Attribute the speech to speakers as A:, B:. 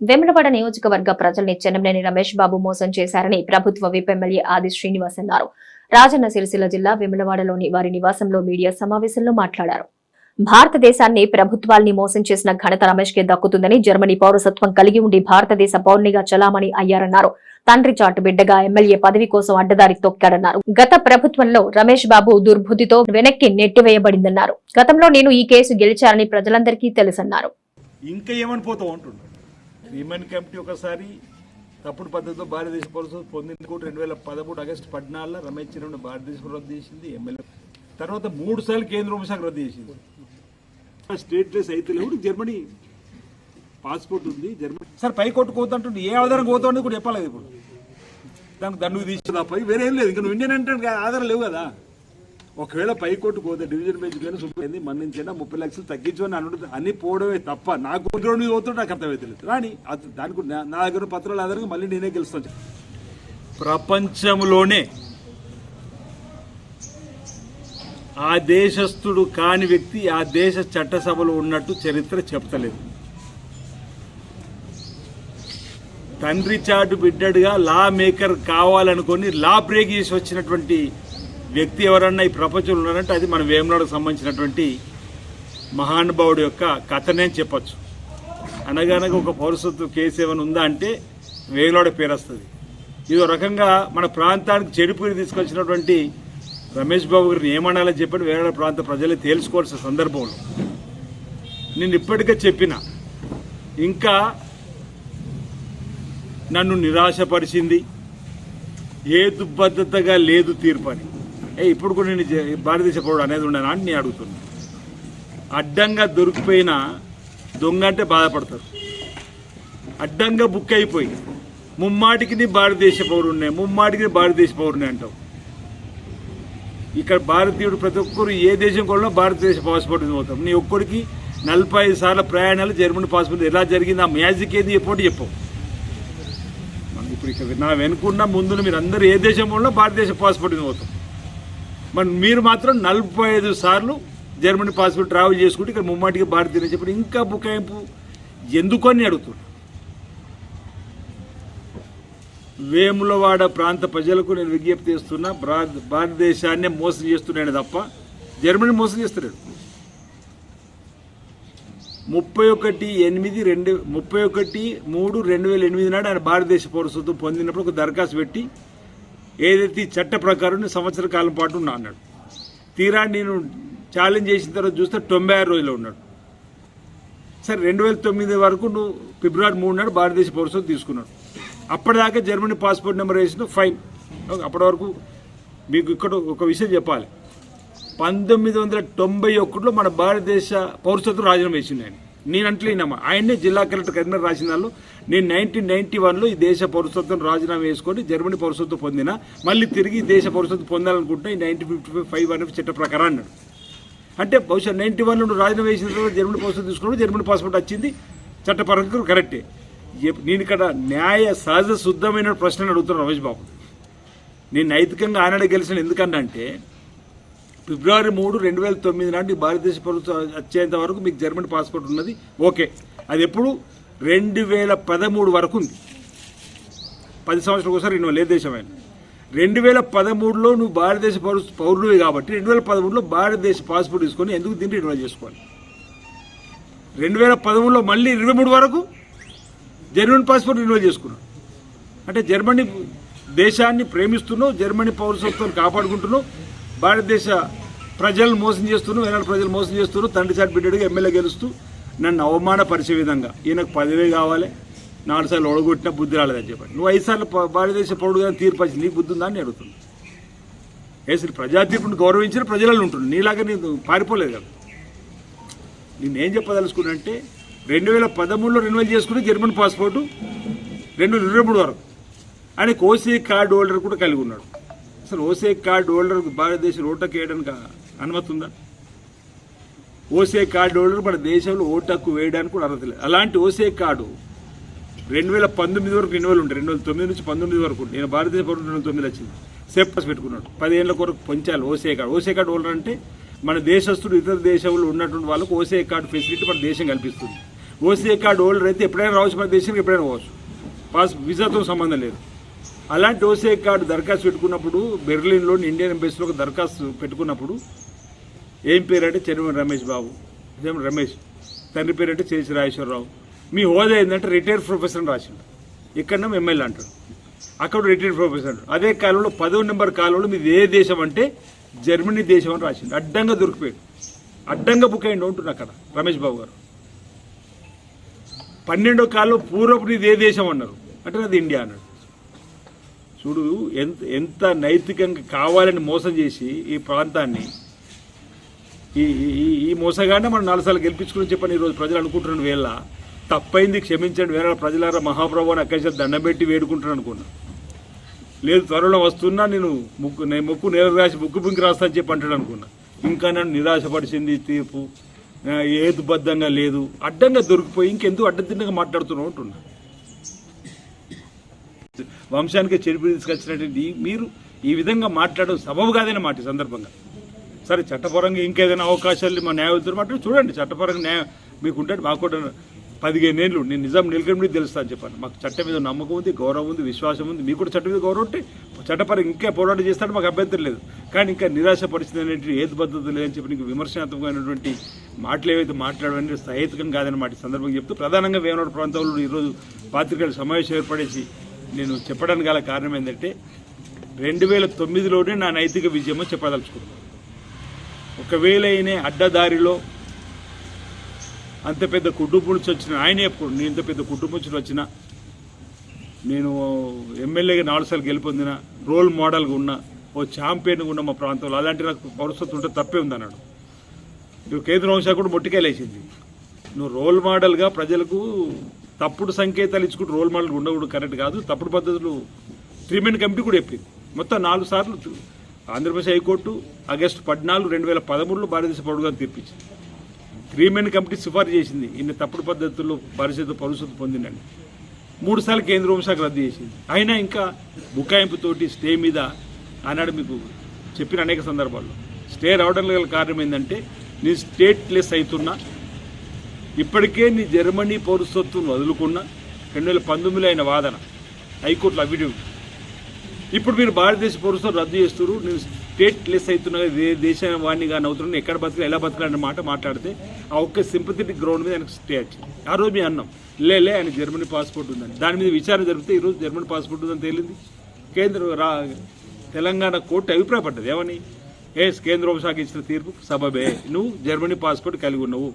A: వెములవాడ నియోజకవర్గ ప్రజల్ని చెన్నంనేని రమేష్ బాబు మోసం చేశారని ప్రభుత్వ విప్ ఎమ్మెల్యే ఆది శ్రీనివాస్ అన్నారు. రాజన్న సిరిసిల్ల జిల్లా వెములవాడలోని వారి నివాసంలో మీడియా సమావేశంలో మాట్లాడారు. భారతదేశాన్ని ప్రభుత్వాల్ని మోసం చేసిన ఘనత రమేష్ కే దక్కుతుందని జర్మనీ పౌరసత్వం కలిగి ఉండి భారతదేశ పౌరునిగా చలామణి అయ్యారన్నారు. తండ్రి చాటు బిడ్డగా ఎమ్మెల్యే పదవి కోసం అడ్డదారి తొక్కాడన్నారు. గత ప్రభుత్వంలో రమేష్ బాబు దుర్బుద్ధితో వెనక్కి నెట్టివేయబడిందన్నారు. గతంలో నేను ఈ కేసు గెలిచారని ప్రజలందరికీ తెలుసన్నారు.
B: ఇంకా ఏమని పోతావు హ్యూమన్ కమిటీ ఒకసారి తప్పుడు పద్ధతిలో భారతదేశ పౌరసత్వం పొందింది కూడా రెండు వేల పదమూడు ఆగస్టు పద్నాలుగులో రమేష్ చిరుని భారతదేశం రద్దు చేసింది ఎమ్మెల్యే. తర్వాత మూడు సార్లు కేంద్ర హోంశాఖ రద్దు చేసింది. స్టేట్ లెస్ అయితే లేవు జర్మనీ పాస్పోర్ట్ ఉంది జర్మనీ సార్ పై కొట్టు కోతుంటుంటే ఏ ఆధారం కోతుంది కూడా చెప్పాలి ఇప్పుడు. దానికి దండుకు తీసుకున్నా పై వేరే లేదు ఇంకా నువ్వు ఇండియన్ అంటే ఆధారం లేవు కదా. ఒకవేళ పై పోతే డివిజన్ బెంచ్ కానీ సుప్రీం మన్నించైనా ముప్పై లక్షలు తగ్గించమని అను అని పోవడమే తప్ప నాకు రోడ్డు మీద పోతుంటే నాకు అర్థమైతే రాని అది దానికి నా- నా దగ్గర పత్రాలు ఆధారంగా మళ్ళీ నేనే గెలుస్తాను. ప్రపంచంలోనే ఆ దేశస్థుడు కాని వ్యక్తి ఆ దేశ చట్టసభలో ఉన్నట్టు చరిత్ర చెప్తలేదు. తండ్రి చాటు బిడ్డడుగా లా మేకర్ కావాలనుకొని లా బ్రేక్ చేసి వచ్చినటువంటి వ్యక్తి ఎవరన్నా ఈ ప్రపంచంలో ఉన్నారంటే అది మన వేమనాడుకు సంబంధించినటువంటి మహానుభావుడు యొక్క కథనే చెప్పచ్చు. అనగానగా ఒక పౌరసత్వ కేసు ఏమైనా ఉందా అంటే వేమనాడు పేరు వస్తుంది. ఇది ఒక రకంగా మన ప్రాంతానికి చెడు తీసుకొచ్చినటువంటి రమేష్ బాబు గారిని ఏమనాలని చెప్పి వేరే ప్రాంత ప్రజలే తేల్చుకోవాల్సిన సందర్భంలో. నేను ఇప్పటికే చెప్పిన ఇంకా నన్ను నిరాశపరిచింది ఏ దుబ్బద్ధతగా లేదు తీర్పు అని. ఏ ఇప్పుడు కూడా నేను భారతదేశ పౌరుడు అనేది ఉండను అని నేను అడుగుతున్నా. అడ్డంగా దొరికిపోయిన దొంగ అంటే బాధపడతారు. అడ్డంగా బుక్ అయిపోయి ముమ్మాటికి భారతదేశ పౌరుణ్ణే ముమ్మాటికి భారతదేశ పౌరుణ్ణి అంటావు. ఇక్కడ భారతీయుడు ప్రతి ఒక్కరు ఏ దేశం కూడా భారతదేశ పాస్పోర్ట్ పోతాం. నీ ఒక్కడికి నలభై ఐదు సార్ల ప్రయాణాలు జర్మనీ పాస్పోర్ట్ ఎలా జరిగింది ఆ మ్యాజిక్ ఏది చెప్పండి చెప్పవు. మనం ఇప్పుడు ఇక్కడ నా వెనుకున్న ముందున మీరు అందరూ ఏ దేశం కూడా భారతదేశ పాస్పోర్ట్ పోతాం. మరి మీరు మాత్రం నలభై ఐదు సార్లు జర్మనీ పాస్పోర్ట్ ట్రావెల్ చేసుకుంటే ఇక్కడ ముమ్మాటికి భారతీయ చెప్పి ఇంకా బుకాయింపు. ఎందుకు అని అడుగుతున్నాడు వేములవాడ ప్రాంత ప్రజలకు నేను విజ్ఞప్తి చేస్తున్నా భారత భారతదేశాన్నే మోసం చేస్తున్నాను తప్ప జర్మనీ మోసం చేస్తున్నాడు ముప్పై ఒకటి ఎనిమిది రెండు ముప్పై ఒకటి మూడు రెండు వేల ఎనిమిది నాడు ఆయన భారతదేశ పౌరసత్వం పొందినప్పుడు ఒక దరఖాస్తు పెట్టి ఏదైతే చట్ట ప్రకారం సంవత్సర కాలం పాటు ఉన్నా అన్నాడు. తీరా నేను ఛాలెంజ్ చేసిన తర్వాత చూస్తే తొంభై ఆరు రోజులు ఉన్నాడు. సరే రెండు వేల తొమ్మిది వరకు నువ్వు ఫిబ్రవరి మూడు నాడు భారతదేశ పౌరసత్వం తీసుకున్నాడు. అప్పటిదాకా జర్మనీ పాస్పోర్ట్ నెంబర్ వేసిన ఫైన్. అప్పటి వరకు మీకు ఇక్కడ ఒక విషయం చెప్పాలి. పంతొమ్మిది వందల తొంభై ఒకటిలో మన భారతదేశ పౌరసత్వం రాజీనామా వేసింది ఆయన. నేను అంటలేనమ్మా ఆయన్నే జిల్లా కలెక్టర్ కరీంనగర్ రాసిన వాళ్ళు. నేను నైన్టీన్ నైన్టీ వన్లో ఈ దేశ పౌరసత్వం రాజీనామా వేసుకొని జర్మనీ పౌరసత్వం పొందిన మళ్ళీ తిరిగి దేశ పౌరసత్వం పొందాలనుకుంటే ఈ నైన్టీన్ ఫిఫ్టీ ఫైవ్ ఫైవ్ అనే చట్ట ప్రకారం అన్నాడు. అంటే బహుశా నైన్టీ వన్లో రాజీనామా వేసిన తర్వాత జర్మనీ పౌరసత్వం తీసుకున్నాడు జర్మనీ పాస్పోర్ట్ వచ్చింది. చట్టపరంగా కరెక్టే నేను ఇక్కడ న్యాయ సహజ శుద్ధమైన ప్రశ్నలు అడుగుతున్నాను రమేష్ బాబు. నేను నైతికంగా ఆయన గెలిచిన ఎందుకన్నా అంటే ఫిబ్రవరి మూడు రెండు వేల తొమ్మిది నాటి భారతదేశ ప్రభుత్వం వచ్చేంత వరకు మీకు జర్మనీ పాస్పోర్ట్ ఉన్నది. ఓకే. అది ఎప్పుడు? రెండు వేల పదమూడు వరకు ఉంది. పది సంవత్సరాలకు ఒకసారి రెన్యువల్ దేశం దేశమైనా రెండు వేల పదమూడులో నువ్వు భారతదేశ పౌరు పౌరుడివి కాబట్టి రెండు వేల పదమూడులో భారతదేశ పాస్పోర్ట్ తీసుకొని ఎందుకు దీన్ని రెన్యువల్ చేసుకోవాలి? రెండు వేల పదమూడులో మళ్ళీ ఇరవై మూడు వరకు జర్మనీ పాస్పోర్ట్ రెన్యువల్ చేసుకున్నావు. అంటే జర్మనీ దేశాన్ని ప్రేమిస్తున్నావు జర్మనీ పౌరసత్వాన్ని కాపాడుకుంటున్నావు భారతదేశ ప్రజలను మోసం చేస్తున్నారు వేనాడు ప్రజలు మోసం చేస్తున్నారు తండ్రి చాటి బిడ్డడిగా ఎమ్మెల్యే గెలుస్తూ నన్ను అవమానపరిచే విధంగా. ఈయనకు పదవే కావాలి నాలుగు సార్లు ఒడగొట్టిన బుద్ధి రాలేదని చెప్పండి. నువ్వు ఐదు సార్లు భారతదేశ భారతదేశ కానీ తీర్పు వచ్చింది నీకు బుద్ధి ఉందా అని అడుగుతుంది ఏసరి ప్రజా తీర్పుని గౌరవించిన ప్రజలలో ఉంటుంది నీలాగా నేను పారిపోలేదు కదా. నేనేం చెప్పదలుచుకున్నా రెండు వేల పదమూడులో రెన్యువల్ చేసుకుని జర్మన్ పాస్పోర్టు రెండు వేల ఇరవై మూడు వరకు. ఆయనకు ఓసీ కార్డు హోల్డర్ కూడా కలిగి ఉన్నాడు. అసలు ఓసీ కార్డు హోల్డర్ భారతదేశం ఓటకు వేయడానికి అనుమతి ఉందా ఓసే కార్డు హోల్డర్ మన దేశంలో ఓటకు వేయడానికి కూడా అర్హత లేదు. అలాంటి ఓసే కార్డు రెండు వేల పంతొమ్మిది వరకు రెన్యువల్ ఉంటాయి రెండు వేల తొమ్మిది నుంచి పంతొమ్మిది వరకు. నేను భారతదేశ పౌరుడు రెండు వేల తొమ్మిది వచ్చింది. సెప్టస్ పెట్టుకున్నాడు. పదిహేనుల కొరకు పొంచాలి ఓసే కార్డు. ఓసే కార్డు హోల్డర్ అంటే మన దేశస్తుడు ఇతర దేశంలో ఉన్నటువంటి వాళ్ళకు ఓసే కార్డు ఫెసిలిటీ మన దేశం కల్పిస్తుంది. ఓసీఏ కార్డు హోల్డర్ అయితే ఎప్పుడైనా రావచ్చు మన దేశానికి ఎప్పుడైనా పోవచ్చు పాస్ వీసాతో సంబంధం లేదు. అలాంటి ఓసీఏ కార్డు దరఖాస్తు పెట్టుకున్నప్పుడు బెర్లిన్లోని ఇండియన్ ఎంబసీలో ఒక దరఖాస్తు పెట్టుకున్నప్పుడు ఏం పేరు అంటే రమేష్ బాబు. చెరుమల రమేష్. తండ్రి పేరు అంటే చేసి రాజేశ్వరరావు. మీ హోదా ఏంటంటే రిటైర్డ్ ప్రొఫెసర్ అని రాసిండు. ఇక్కడనే ఎమ్మెల్యే అంటాడు. అక్కడ రిటైర్డ్ ప్రొఫెసర్ అదే కాలంలో పదవ నెంబర్ కాలంలో మీది ఏ దేశం అంటే జర్మనీ దేశం అని రాసిండు. అడ్డంగా దొరికిపోయాడు. అడ్డంగా బుక్ అయ్యిండు ఉంటున్నా అక్కడ రమేష్ బాబు గారు. పన్నెండో కాలంలో పూర్వపు నీది ఏ దేశం అన్నారు. అంటే అది ఇండియా అన్నాడు. చూడు ఎంత ఎంత నైతికంగా కావాలని మోసం చేసి ఈ ప్రాంతాన్ని ఈ ఈ ఈ మోసగానే మనం నాలుగుసార్లు గెలిపించుకుని చెప్పని ఈరోజు ప్రజలు అనుకుంటున్నాను వేళ తప్పైంది క్షమించండి వేళ ప్రజలారా మహాప్రభు అని అక్కడ దండం పెట్టి వేడుకుంటాను అనుకున్నా లేదు త్వరలో వస్తున్నా నేను ముక్కు నేను ముక్కు నేల రాసి ముక్కు పింకి రాస్తా అని చెప్పి అంటాడు అనుకున్నా. ఇంకా నన్ను నిరాశపరిచింది తీర్పు. ఏతుబద్ధంగా లేదు. అడ్డంగా దొరికిపోయి ఇంకెందుకు అడ్డదిడ్డంగా మాట్లాడుతున్నావు అంటున్నా. వంశానికి చెరిపి తీసుకొచ్చినటువంటి మీరు ఈ విధంగా మాట్లాడడం సబబు కాదనే మాట సందర్భంగా. సరే చట్టపరంగా ఇంకేదైనా అవకాశాలు మా న్యాయవంతులు మాట్లాడి చూడండి చట్టపరంగా న్యాయం మీకు ఉంటే మాకు కూడా పదిహేను ఏళ్ళు నేను నిజాం నిలకడ తెలుస్తా అని చెప్పాను. మాకు చట్టం మీద నమ్మకం ఉంది గౌరవం ఉంది విశ్వాసం ఉంది మీకు కూడా చట్టం మీద గౌరవం ఉంటే చట్టపరంగా ఇంకా పోరాటం చేస్తాడు మాకు అభ్యంతరం లేదు. కానీ ఇంకా నిరాశ పరిస్థితి అనేటువంటి ఏది పద్ధతి లేదని చెప్పి నీకు విమర్శనాత్మకమైనటువంటి మాటలు ఏవైతే మాట్లాడవని సహేతుకం కాదని మాట ఈ సందర్భంగా చెప్తూ ప్రధానంగా వేమనాడు ప్రాంతంలో ఈరోజు పాత్రికల సమావేశం ఏర్పడేసి నేను చెప్పడానికి గల కారణం ఏంటంటే రెండు వేల తొమ్మిదిలోనే నా నైతిక విజయమో చెప్పదలుచుకున్నాను. ఒకవేళ ఈయన అడ్డదారిలో అంత పెద్ద కుటుంబం నుంచి వచ్చిన ఆయన ఎప్పుడు నేను ఇంత పెద్ద కుటుంబం నుంచి వచ్చిన నేను ఎమ్మెల్యేగా నాలుగు సార్లు గెలుపొందిన రోల్ మోడల్గా ఉన్న ఓ ఛాంపియన్గా ఉన్న మా ప్రాంతంలో అలాంటి నాకు పౌరసత్వం ఉంటే తప్పే ఉంది అన్నాడు. నువ్వు కేంద్ర హోంశాఖ కూడా మొట్టికేలేసింది నువ్వు రోల్ మోడల్గా ప్రజలకు తప్పుడు సంకేతాలు ఇచ్చుకుంటూ రోల్ మోడల్ ఉండకూడదు కరెక్ట్ కాదు తప్పుడు పద్ధతులు ట్రీట్మెంట్ కమిటీ కూడా చెప్పింది. మొత్తం నాలుగు సార్లు ఆంధ్రప్రదేశ్ హైకోర్టు ఆగస్టు పద్నాలుగు రెండు వేల పదమూడులో భారతదేశ పౌరుడుగా తెప్పించింది త్రీ కమిటీ సిఫార్సు చేసింది. ఇన్ని తప్పుడు పద్ధతుల్లో పరిస్థితి పౌరసత్వం పొందిందండి మూడుసార్లు కేంద్ర హోంశాఖ రద్దు చేసింది. అయినా ఇంకా బుకాయింపుతోటి స్టే మీద ఆనాడు మీకు చెప్పిన అనేక సందర్భాల్లో. స్టే రావడం గల కారణం ఏంటంటే నీ స్టేట్ లెస్ అవుతున్నా ఇప్పటికే నీ జర్మనీ పౌరసత్వం వదులుకున్న రెండు వేల పంతొమ్మిదిలో అయిన వాదన హైకోర్టులో అఫిడవిట్ ఇప్పుడు మీరు భారతదేశ పౌరసత్వం రద్దు చేస్తారు నేను స్టేట్ లెస్ అవుతున్నా దేశ వాడిని కానీ అవుతున్నాను ఎక్కడ బతకాలి ఎలా బతకాలనే మాట మాట్లాడితే ఆ ఒక్క సింపథెటిక్ గ్రౌండ్ మీద ఆయనకు స్టే వచ్చింది ఆ రోజు మీ అన్నం లేలే ఆయన జర్మనీ పాస్పోర్ట్ ఉందని. దాని మీద విచారణ జరిగితే ఈరోజు జర్మనీ పాస్పోర్ట్ ఉందని తేలింది. కేంద్ర రా తెలంగాణ కోర్టు అభిప్రాయపడ్డది. ఏమని ఏ కేంద్ర హోంశాఖ ఇచ్చిన తీర్పు? సబబే. నువ్వు జర్మనీ పాస్పోర్ట్ కలిగి ఉన్నావు.